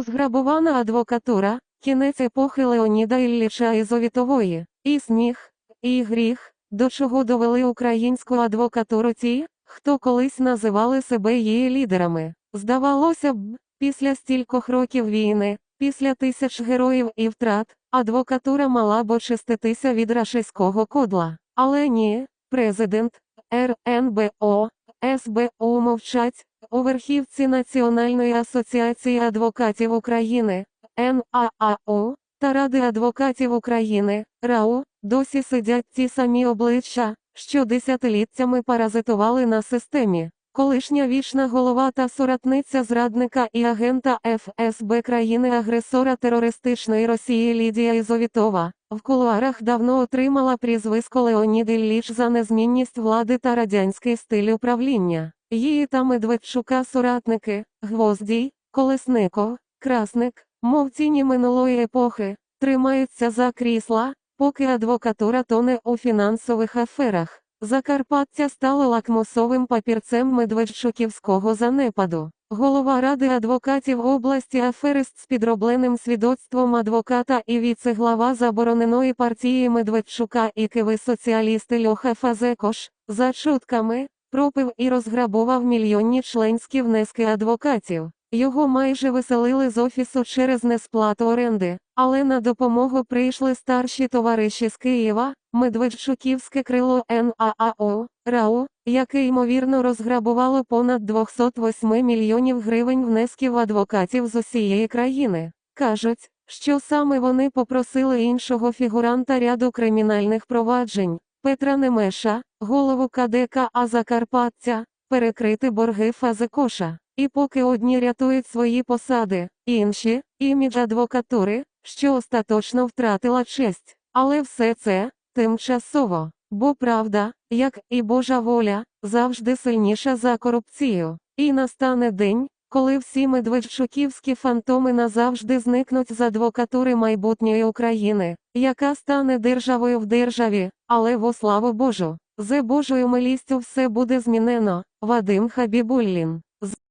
Зграбована адвокатура, кінець епохи Леоніда Ілліча Ізовітової, і сміх, і гріх, до чого довели українську адвокатуру ті, хто колись називали себе її лідерами. Здавалося б, після стількох років війни, після тисяч героїв і втрат, адвокатура мала б очиститися від рашистського кодла. Але ні, президент, РНБО, СБУ мовчать, у верхівці Національної асоціації адвокатів України, НААУ, та Ради адвокатів України, РАУ, досі сидять ті самі обличчя, що десятиліттями паразитували на системі. Колишня вічна голова та соратниця зрадника і агента ФСБ країни-агресора терористичної Росії Лідія Ізовітова в кулуарах давно отримала прізвисько Леонід Ілліч за незмінність влади та радянський стиль управління. Її та Медведчука соратники, Гвоздій, Колесников, Красник, мов тіні минулої епохи, тримаються за крісла, поки адвокатура тоне у фінансових аферах. Закарпаття стало лакмусовим папірцем Медведчуківського занепаду. Голова Ради адвокатів області аферист з підробленим свідоцтвом адвоката і віце-глава забороненої партії Медведчука і киви соціалісти Льоха Фазекош, за чутками, пропив і розграбував мільйонні членські внески адвокатів. Його майже виселили з офісу через несплату оренди, але на допомогу прийшли старші товариші з Києва, Медведчуківське крило НААО, РАУ, яке ймовірно розграбувало понад 208 мільйонів гривень внесків адвокатів з усієї країни. Кажуть, що саме вони попросили іншого фігуранта ряду кримінальних проваджень, Петра Немеша, голову КДК А Закарпаття, перекрити борги Фазекоша. І поки одні рятують свої посади, інші імідж адвокатури, що остаточно втратила честь. Але все це тимчасово, бо правда, як і Божа воля, завжди сильніша за корупцію. І настане день, коли всі медведчуківські фантоми назавжди зникнуть з адвокатури майбутньої України, яка стане державою в державі, але во славу Божу, за Божою милістю все буде змінено. Вадим Хабібуллін